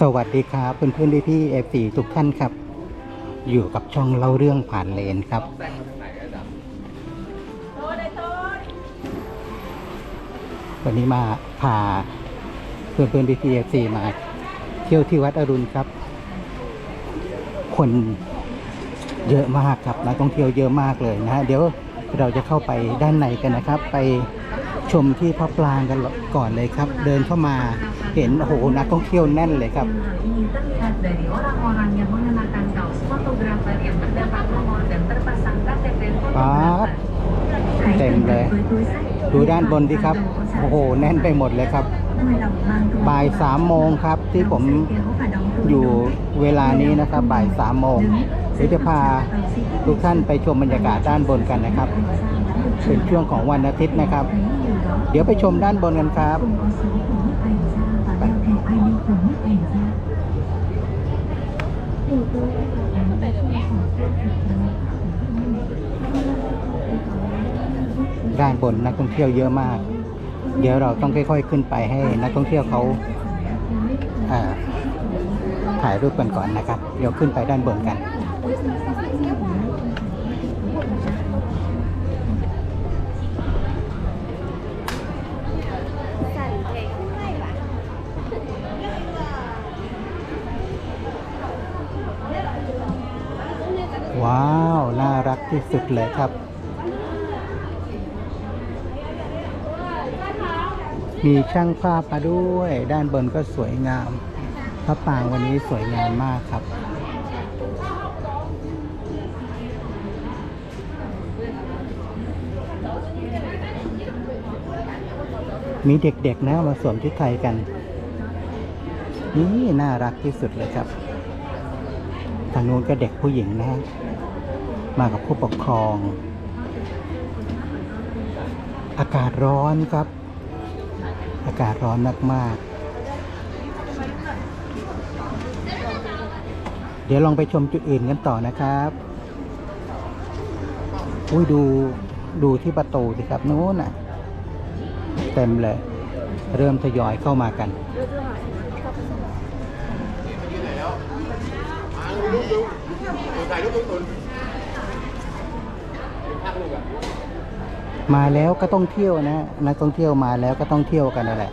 สวัสดีครับเพื่อนเพื่อนพี่พี่เอฟซีทุกท่านครับ อยู่กับช่องเล่าเรื่องผ่านเลนครับ วันนี้มาพาเพื่อนเพื่อนพี่พี่เอฟซีมา เที่ยวที่วัดอรุณครับ คนเยอะมากครับนักท่องเที่ยวเยอะมากเลยนะฮะเดี๋ยว เราจะเข้าไปด้านในกันนะครับ ไปชมที่พระปรางกันก่อนเลยครับ เดินเข้ามาเห็นโอ้โหนักท่องเที่ยวแน่นเลยครับปั๊บเต็มเลย ดูด้านบนดิครับ โอ้โห แน่นไปหมดเลยครับ บ่ายสามโมงครับที่ผมอยู่เวลานี้นะครับ บ่ายสามโมง เดี๋ยวจะพาทุกท่านไปชมบรรยากาศด้านบนกันนะครับ เป็นช่วงของวันอาทิตย์นะครับ เดี๋ยวไปชมด้านบนกันครับด้านบนนักท่องเที่ยวเยอะมาก เดี๋ยวเราต้องค่อยๆขึ้นไปให้นักท่องเที่ยวเขาถ่ายรูปกันก่อนนะครับ เดี๋ยวขึ้นไปด้านบนกัน ว้าว น่ารักที่สุดเลยครับ มีช่างภาพมาด้วย ด้านบนก็สวยงามพระปรางวันนี้สวยงามมากครับ มีเด็กๆนะมาสวมชุดไทยกัน นี่น่ารักที่สุดเลยครับ ทางนู้นก็เด็กผู้หญิงนะ มากับผู้ปกครอง อากาศร้อนครับ อากาศร้อนมากๆเดี๋ยวลองไปชมจุดอื่นกันต่อนะครับ อุ้ยดูดูที่ประตูสิครับนู้นน่ะ เต็มเลย เริ่มทยอยเข้ามากันมาแล้วก็ต้องเที่ยวนะนักท่องเที่ยวมาแล้วก็ต้องเที่ยวกันนั่นแหละ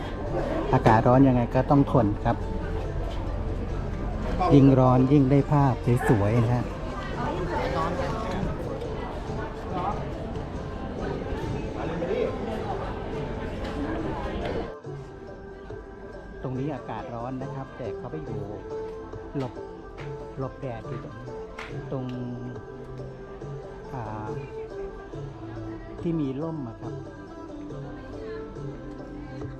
อากาศร้อนยังไงก็ต้องทนครับ ยิ่งร้อนยิ่งได้ภาพสวยๆนะฮะ อากาศร้อนนะครับ แต่เขาไปอยู่หลบหลบแดดอยู่ตรงตรงที่มีร่มอะครับ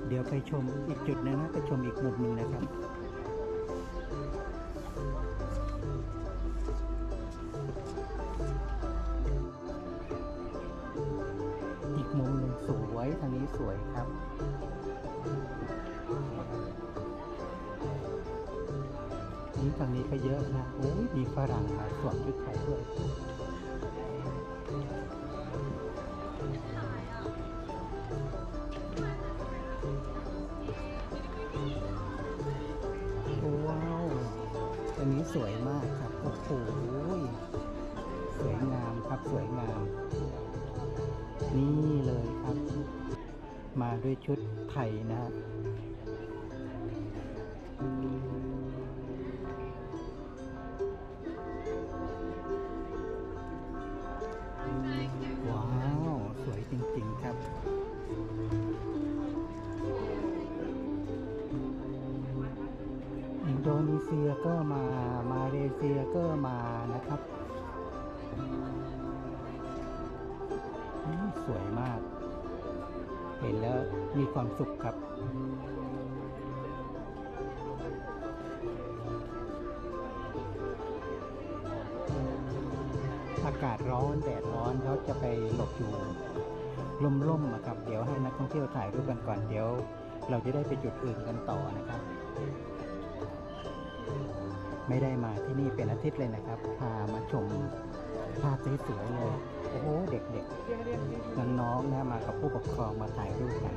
เดี๋ยวไปชมอีกจุดหนึงนะไปชมอีกมุมหนึ่งนะครับอีกมุมหนึ่งสวยทางนี้สวยครับ ทางนี้ก็เยอะนะโอ้ยมีฝรั่งมาสวมชุดไทยด้วยว้าวอันนี้สวยมากครับโอ้โหสวยงามครับสวยงาม นี่เลยครับ มาด้วยชุดไทยนะฮะ ก็มา มาเลเซียก็มานะครับ สวยมาก เห็นแล้วมีความสุขครับอากาศร้อนแดดร้อนเขาจะไปหลบอยู่ร่มๆอะครับ เดี๋ยวให้นักท่องเที่ยวถ่ายรูปกันก่อนเดี๋ยว เราจะได้ไปจุดอื่นกันต่อนะครับ ไม่ได้มาที่นี่เป็นอาทิตย์เลยนะครับ พามาชมภาพสวยๆเลย โอ้โห เด็กๆ น้องๆนะมากับผู้ปกครองมาถ่ายรูปกัน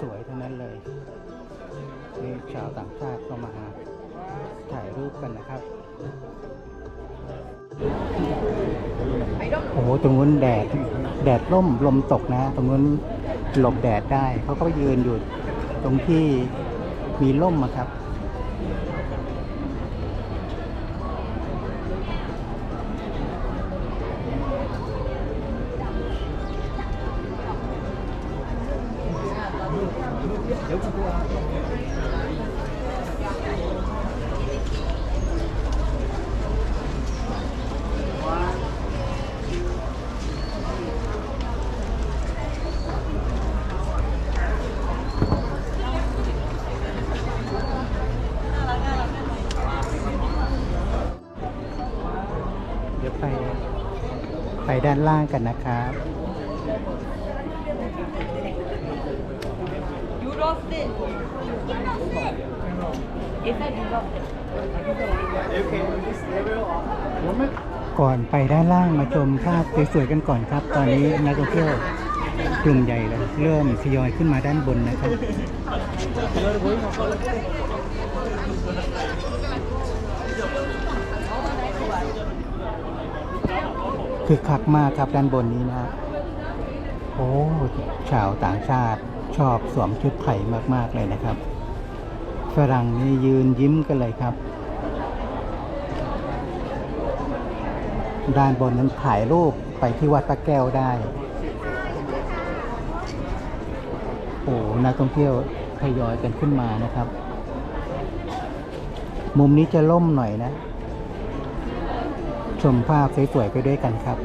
สวยๆทั้งนั้นเลยนี่ชาวต่างชาติก็มาถ่ายรูปกันนะครับ โอ้โห ตรงนู้นแดด แดดร่ม ลมตกนะ ตรงนู้น หลบแดดได้ เขาก็ไปยืนอยู่ตรงที่มีร่มอะครับ เดี๋ยวไป ไป ด้านล่างกันนะครับก่อนไปด้านล่างมาชมภาพสวยๆกันก่อนครับ ตอนนี้นักท่องเที่ยวกลุ่มใหญ่เลยเริ่มทยอยขึ้นมาด้านบนนะครับ คือคักมากครับด้านบนนี้นะโอ้ชาวต่างชาติชอบสวมชุดไทยมากๆเลยนะครับ ฝรั่งนี่ยืนยิ้มกันเลยครับ ด้านบนนั้นถ่ายรูปไปที่วัดพระแก้วได้โอ้นักท่องเที่ยวทยอยกันขึ้นมานะครับ มุมนี้จะล่มหน่อยนะ ชมภาพสวยๆไปด้วยกันครับ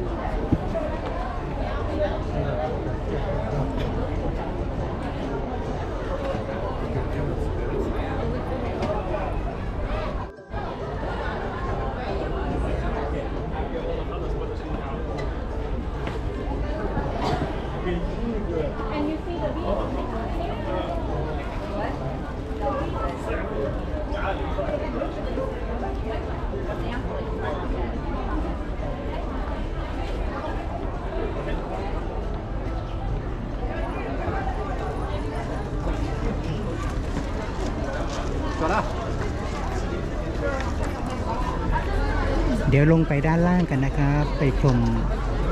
เดี๋ยวลงไปด้านล่างกันนะครับ ไปชม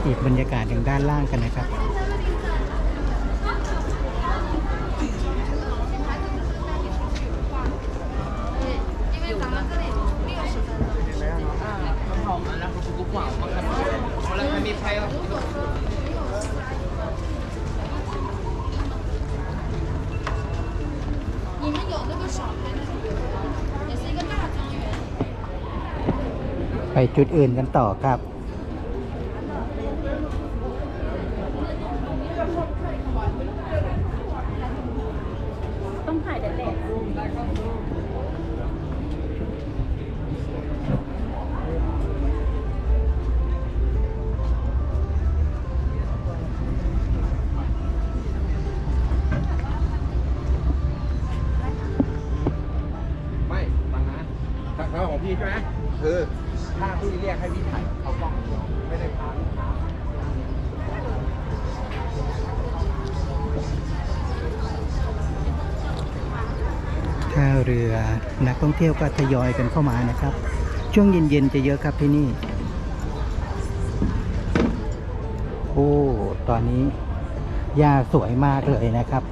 อีกบรรยากาศอย่างด้านล่างกันนะครับ ไปจุดอื่นกันต่อครับ ต้องถ่ายแดดไม่ฟังนะถ้าถ้าของพี่ใช่ไหมคือ ถ้าพี่เรียกให้พี่ถ่ายเขากล้องไม่ได้พาลูกค้าท่าเรือนักท่องเที่ยวก็ทยอยกันเข้ามานะครับ ช่วงเย็นๆจะเยอะครับที่นี่ โอ้ ตอนนี้หญ้าสวยมากเลยนะครับ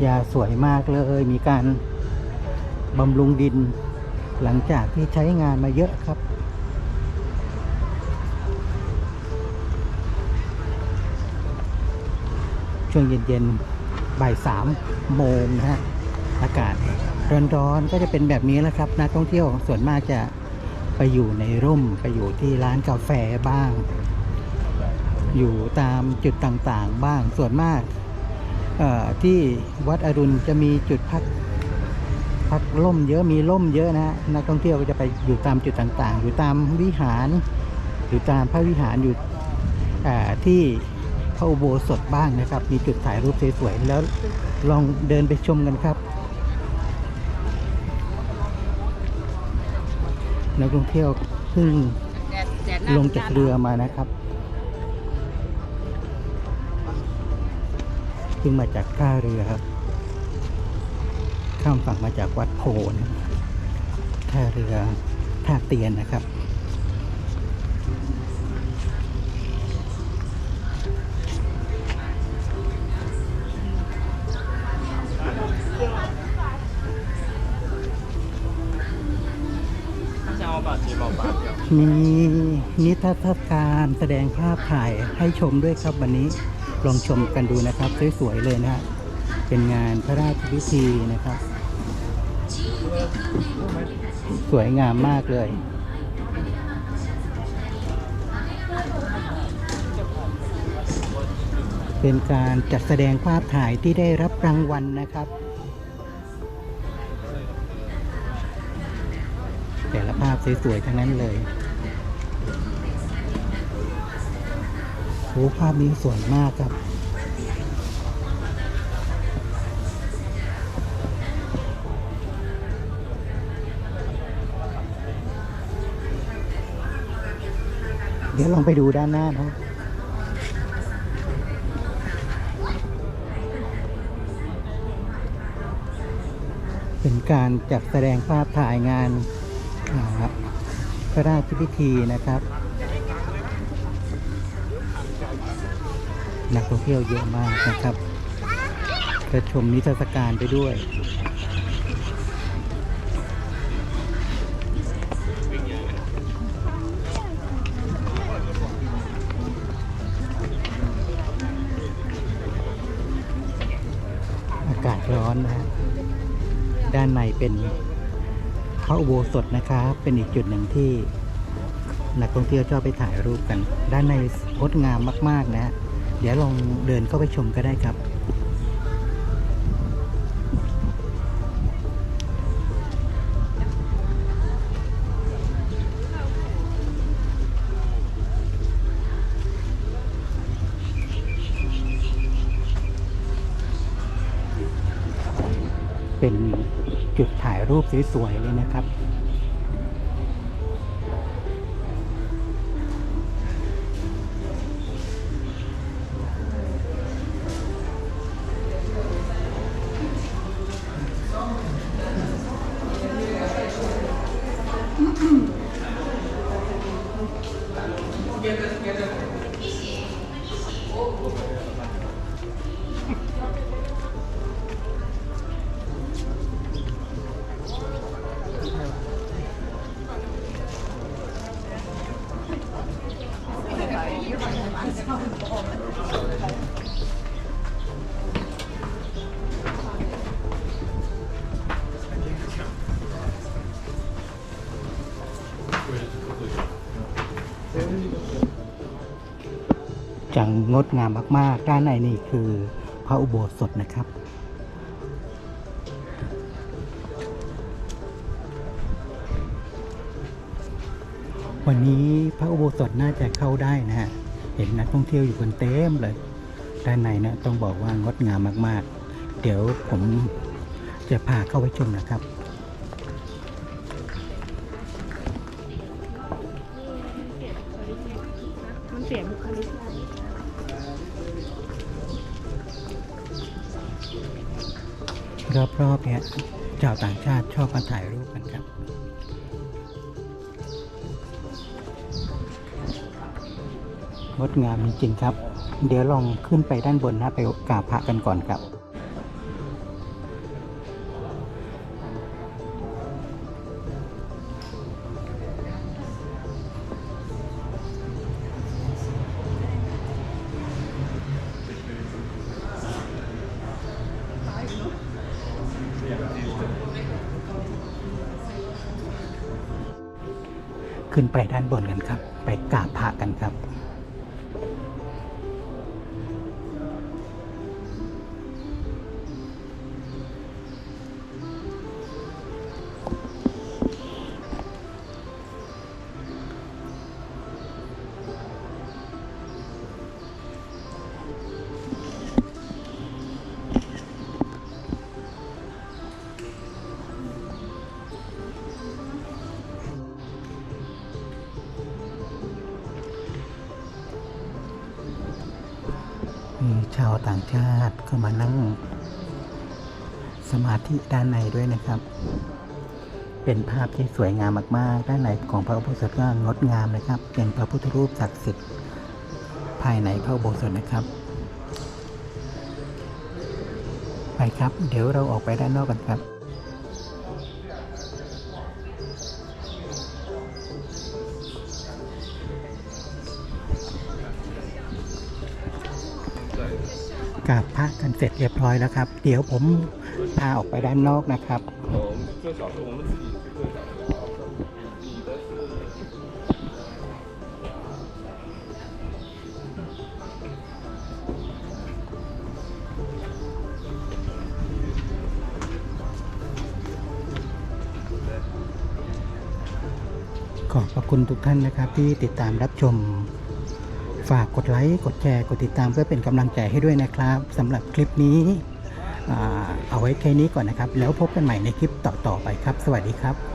หญ้าสวยมากเลยมีการบำรุงดิน หลังจากที่ใช้งานมาเยอะครับ ช่วงเย็นๆบ่ายสามโมงนะฮะอากาศร้อนๆก็จะเป็นแบบนี้แหละครับนักท่องเที่ยวส่วนมากจะไปอยู่ในร่มไปอยู่ที่ร้านกาแฟบ้าง อยู่ตามจุดต่างๆบ้างส่วนมากที่วัดอรุณจะมีจุดพัก พักล่มเยอะมีล่มเยอะนะฮะนักท่องเที่ยวก็จะไปอยู่ตามจุดต่างๆ อยู่ตามวิหาร อยู่ตามพระวิหารอยู่ที่พระอุโบสถบ้างนะครับ มีจุดถ่ายรูปสวยๆแล้วลองเดินไปชมกันครับ นักท่องเที่ยวเพิ่งลงจากเรือมานะครับเพิ่งมาจากข้าเรือครับ ข้ามฝั่งมาจากวัดโพนะท่าเรือท่าเตียนนะครับมีนิทรรศการแสดงภาพถ่ายให้ชมด้วยครับวันนี้ลองชมกันดูนะครับ สวยๆเลยนะฮะเป็นงานพระราชพิธีนะครับ สวยงามมากเลยเป็นการจัดแสดงภาพถ่ายที่ได้รับรางวัลนะครับ แต่ละภาพสวยๆทั้งนั้นเลยโอ้ภาพนี้สวยมากครับ เดี๋ยวลองไปดูด้านหน้านะเป็นการจัดแสดงภาพถ่ายงานพระราชพิธีนะครับ นักท่องเที่ยวเยอะมากนะครับจะชมนิทรรศการไปด้วยากาศร้อนนะฮะด้านในเป็นพระอุโบสถนะครับ เป็นอีกจุดหนึ่งที่นักท่องเที่ยวชอบไปถ่ายรูปกัน ด้านในงดงามมาก ๆ นะฮะเดี๋ยวลองเดินเข้าไปชมก็ได้ครับ เป็นจุดถ่ายรูปสวยๆเลยนะครับ จังงดงามมาก ๆ ด้านในนี่คือพระอุโบสถนะครับ วันนี้พระอุโบสถน่าจะเข้าได้นะฮะ เห็นนักท่องเที่ยวอยู่กันเต็มเลย ด้านในเนะต้องบอกว่างดงามมาก ๆ เดี๋ยวผมจะพาเข้าไปชมนะครับ ชาวต่างชาติชอบมาถ่ายรูปกันครับ งดงามจริงๆครับ เดี๋ยวลองขึ้นไปด้านบนนะไปกราบพระกันก่อนครับ ขึ้นไปด้านบนกันครับ ไปกราบพระกันครับ มีชาวต่างชาติเข้ามานั่ง สมาธิด้านในด้วยนะครับ เป็นภาพที่สวยงามมาก ๆ ด้านในของพระอุโบสถก็งดงามนะครับ เป็นพระพุทธรูปศักดิ์สิทธิ์ภายในพระอุโบสถนะครับ ไปครับ เดี๋ยวเราออกไปด้านนอกกันครับ กราบพระกันเสร็จเรียบร้อยแล้วครับ เดี๋ยวผมพาออกไปด้านนอกนะครับขอบพระคุณทุกท่านนะครับที่ติดตามรับชม ฝากกดไลค์ กดแชร์ กดติดตามเพื่อเป็นกำลังใจให้ด้วยนะครับสำหรับคลิปนี้เอาไว้แค่นี้ก่อนนะครับ แล้วพบกันใหม่ในคลิปต่อๆไปครับ สวัสดีครับ